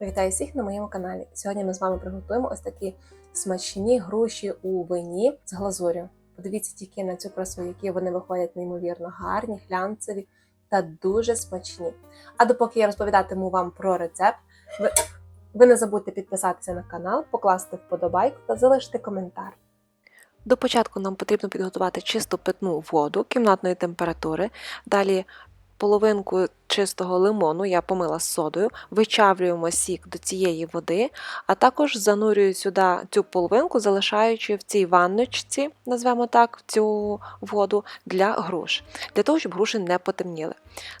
Вітаю всіх на моєму каналі. Сьогодні ми з вами приготуємо ось такі смачні груші у вині з глазур'ю. Подивіться тільки на цю красу, які вони виходять неймовірно гарні, глянцеві та дуже смачні. А допоки я розповідатиму вам про рецепт, ви, ви не забудьте підписатися на канал, покласти вподобайку та залишити коментар. До початку нам потрібно підготувати чисту питну воду кімнатної температури. Далі половинку чистого лимону я помила з содою, вичавлюємо сік до цієї води, а також занурюю сюди цю половинку, залишаючи в цій ванночці, назвемо так, цю воду для груш, для того, щоб груші не потемніли.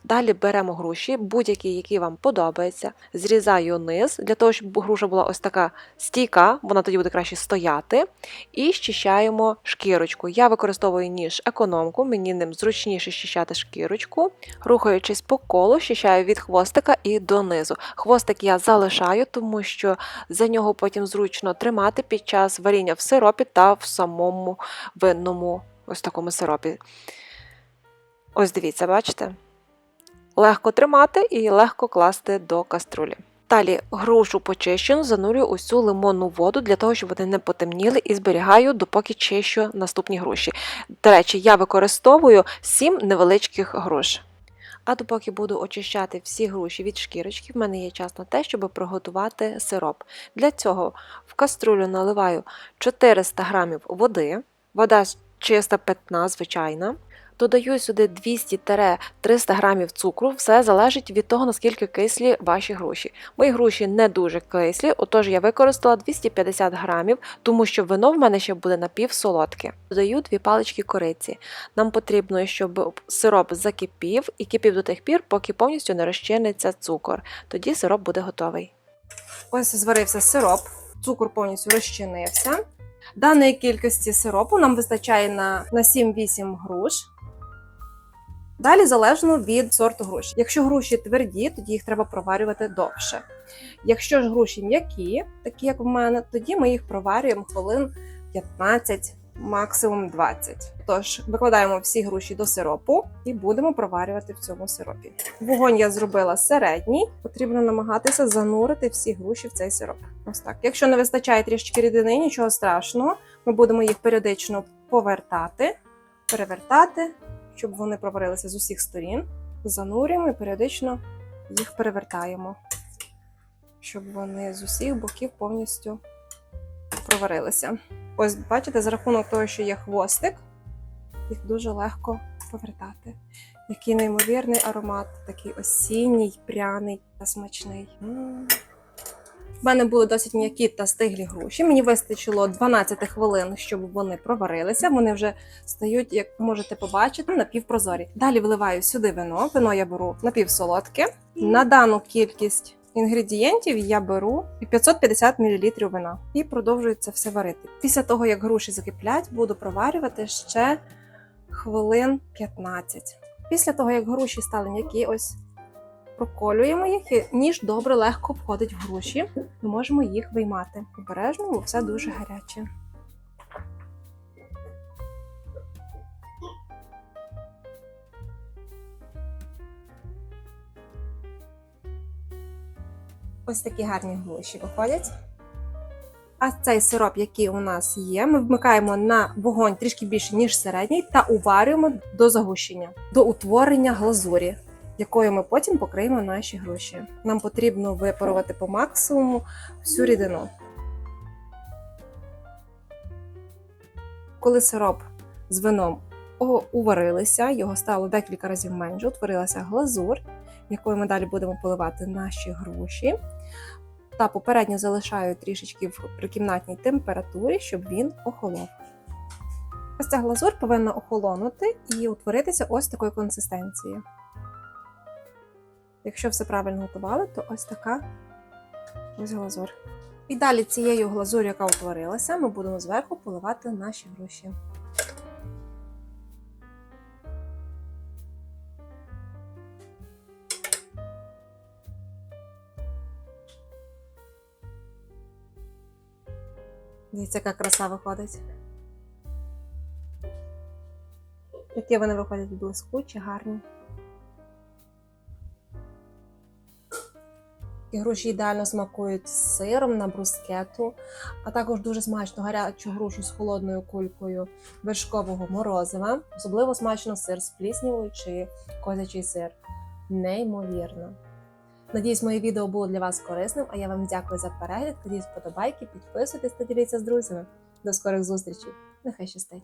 Далі беремо груші, будь-які, які вам подобаються, зрізаю низ, для того, щоб груша була ось така стійка, вона тоді буде краще стояти, і щищаємо шкірочку. Я використовую ніж економку, мені ним зручніше щищати шкірочку, рухаючись по колу, щищаю від хвостика і донизу. Хвостик я залишаю, тому що за нього потім зручно тримати під час варіння в сиропі та в самому винному ось такому сиропі. Ось дивіться, бачите? Легко тримати і легко класти до каструлі. Далі грушу почищену, занурюю усю лимонну воду для того, щоб вони не потемніли, і зберігаю, допоки чищу наступні груші. До речі, я використовую 7 невеличких груш. А допоки буду очищати всі груші від шкірочки, в мене є час на те, щоб приготувати сироп. Для цього в каструлю наливаю 400 г води, вода чиста питна, звичайна. Додаю сюди 200-300 г цукру, все залежить від того, наскільки кислі ваші груші. Мої груші не дуже кислі, отож я використала 250 г, тому що вино в мене ще буде напівсолодке. Додаю 2 палички кориці. Нам потрібно, щоб сироп закипів і кипів до тих пір, поки повністю не розчиниться цукор. Тоді сироп буде готовий. Ось зварився сироп, цукор повністю розчинився. Даної кількості сиропу нам вистачає на 7-8 груш. Далі залежно від сорту груші. Якщо груші тверді, тоді їх треба проварювати довше. Якщо ж груші м'які, такі як в мене, тоді ми їх проварюємо хвилин 15, максимум 20. Тож викладаємо всі груші до сиропу і будемо проварювати в цьому сиропі. Вогонь я зробила середній, потрібно намагатися занурити всі груші в цей сироп. Ось так. Якщо не вистачає трішки рідини, нічого страшного, ми будемо їх періодично повертати, перевертати щоб вони проварилися з усіх сторін. Занурюємо і періодично їх перевертаємо, щоб вони з усіх боків повністю проварилися. Ось, бачите, за рахунок того, що є хвостик, їх дуже легко повертати. Який неймовірний аромат, такий осінній, пряний та смачний. У мене були досить м'які та стиглі груші. Мені вистачило 12 хвилин, щоб вони проварилися. Вони вже стають, як можете побачити, напівпрозорі. Далі вливаю сюди вино. Вино я беру напівсолодке. На дану кількість інгредієнтів я беру 550 мл вина і продовжую це все варити. Після того, як груші закиплять, буду проварювати ще хвилин 15. Після того, як груші стали м'які, ось проколюємо їх, і ніж добре легко входить в груші. Ми можемо їх виймати. Обережно, бо все дуже гаряче. Ось такі гарні груші виходять. А цей сироп, який у нас є, ми вмикаємо на вогонь трішки більше, ніж середній, та уварюємо до загущення, до утворення глазурі якою ми потім покриємо наші груші. Нам потрібно випарувати по максимуму всю рідину. Коли сироп з вином уварилися, його стало декілька разів менше, утворилася глазур, якою ми далі будемо поливати наші груші. Та попередньо залишаю трішечки в прикімнатній температурі, щоб він охолов. Ось ця глазур повинна охолонути і утворитися ось такої консистенції. Якщо все правильно готували, то ось така ось глазур. І далі цією глазур'ю, яка утворилася, ми будемо зверху поливати наші груші. Дивіться, яка краса виходить. Які вони виходять блискучі, гарні. І груші ідеально смакують з сиром на брускету, а також дуже смачно гарячу грушу з холодною кулькою вершкового морозива. Особливо смачно сир з пліснявою чи козячий сир. Неймовірно. Надіюсь, моє відео було для вас корисним, а я вам дякую за перегляд. Кладіть вподобайки, підписуйтесь та діліться з друзями. До скорих зустрічей. Нехай щастить!